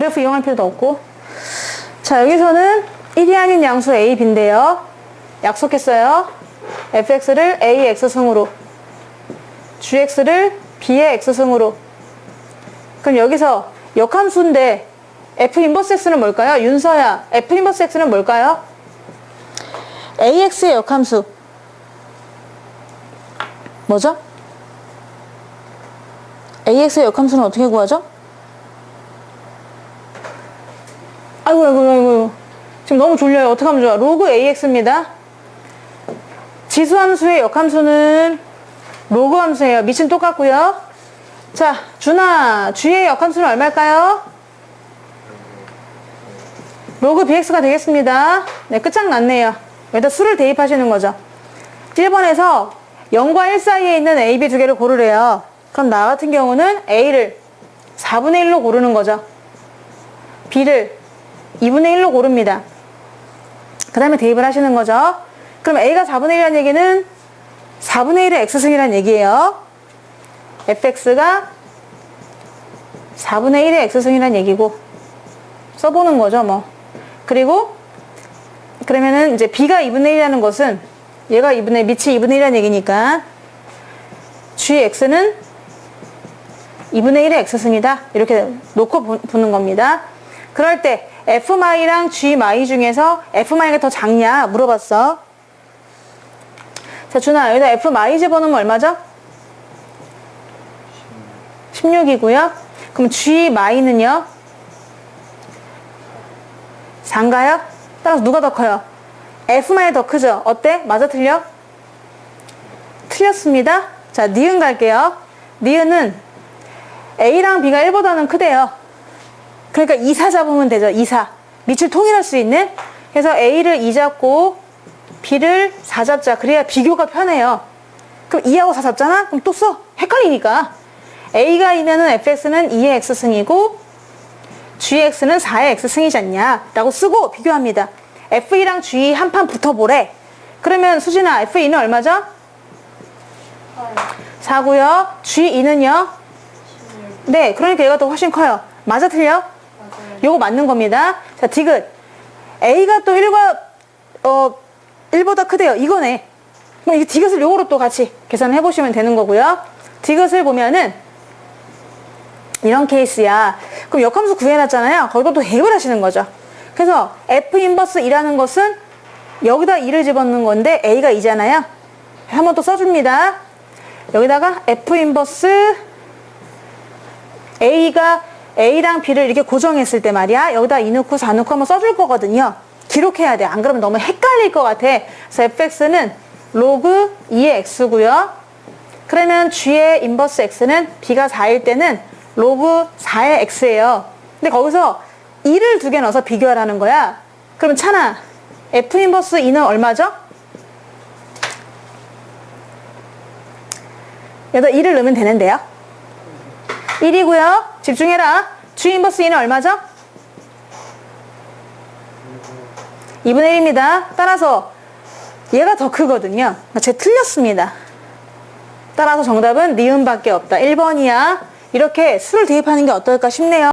그래프 이용할 필요도 없고. 자, 여기서는 1이 아닌 양수 a, b인데요. 약속했어요. fx를 a의 x승으로, gx를 b의 x승으로. 그럼 여기서 역함수인데 f 인버스 x는 뭘까요? 윤서야, f 인버스 x는 뭘까요? ax의 역함수. 뭐죠? ax의 역함수는 어떻게 구하죠? 아이고, 아이고, 아이고. 지금 너무 졸려요. 어떡하면 좋아. 로그 ax입니다. 지수함수의 역함수는 로그 함수예요. 밑은 똑같고요. 자, 준아, g의 역함수는 얼마일까요? 로그 bx가 되겠습니다. 네, 끝장났네요. 여기다 수를 대입하시는 거죠. 1번에서 0과 1 사이에 있는 a, b 두 개를 고르래요. 그럼 나 같은 경우는 a를 4분의 1로 고르는 거죠. b를 2분의 1로 고릅니다. 그 다음에 대입을 하시는 거죠. 그럼 a가 4분의 1이라는 얘기는 4분의 1의 x승이라는 얘기예요. fx가 4분의 1의 x승이라는 얘기고 써보는 거죠, 뭐. 그리고 그러면은 이제 b가 2분의 1이라는 것은 얘가 2분의 밑이 2분의 1이라는 얘기니까 gx는 2분의 1의 x승이다. 이렇게 놓고 보- 보는 겁니다. 그럴 때 f마이랑 g마이 중에서 f마이가 더 작냐 물어봤어. 자, 준아, 여기다 f마이 집어넣으면 얼마죠? 16이고요. 그럼 g마이는요? 4인가요? 따라서 누가 더 커요? f마이 더 크죠? 어때? 맞아 틀려? 틀렸습니다. 자, 니은 갈게요. 니은은 a랑 b가 1보다는 크대요. 그러니까 2사 잡으면 되죠. 2사. 밑을 통일할 수 있는. 그래서 A를 2 잡고 B를 4 잡자. 그래야 비교가 편해요. 그럼 2하고 4 잡잖아? 그럼 또 써. 헷갈리니까. A가 2면은 fx는 2의 x승이고 gx는 4의 x승이지 않냐? 라고 쓰고 비교합니다. f2랑 g 한 판 붙어보래. 그러면 수진아, f2는 얼마죠? 4고요. g2는요? 네, 그러니까 얘가 더 훨씬 커요. 맞아 틀려? 요거 맞는 겁니다. 자, 디귿. A가 또 1과, 어, 1보다 크대요. 이거네. 그럼 이 디귿을 요거로 또 같이 계산해 보시면 되는 거고요. 디귿을 보면은, 이런 케이스야. 그럼 역함수 구해놨잖아요. 거기다 또 대입을 하시는 거죠. 그래서 F 인버스 2라는 것은 여기다 2를 집어넣는 건데 A가 2잖아요. 한번 또 써줍니다. 여기다가 F 인버스 A가 A랑 B를 이렇게 고정했을 때 말이야. 여기다 2 넣고 4 넣고 한번 써줄 거거든요. 기록해야 돼. 안 그러면 너무 헷갈릴 것 같아. 그래서 fx는 로그 2의 x고요. 그러면 g의 인버스 x는 b가 4일 때는 로그 4의 x예요. 근데 거기서 2를 두 개 넣어서 비교하라는 거야. 그러면 차나 f 인버스 2는 얼마죠? 여기다 2를 넣으면 되는데요. 1이고요. 집중해라. G 인버스 2는 얼마죠? 2분의 1입니다. 따라서 얘가 더 크거든요. 그러니까 제 틀렸습니다. 따라서 정답은 니은밖에 없다. 1번이야. 이렇게 수를 대입하는 게 어떨까 싶네요.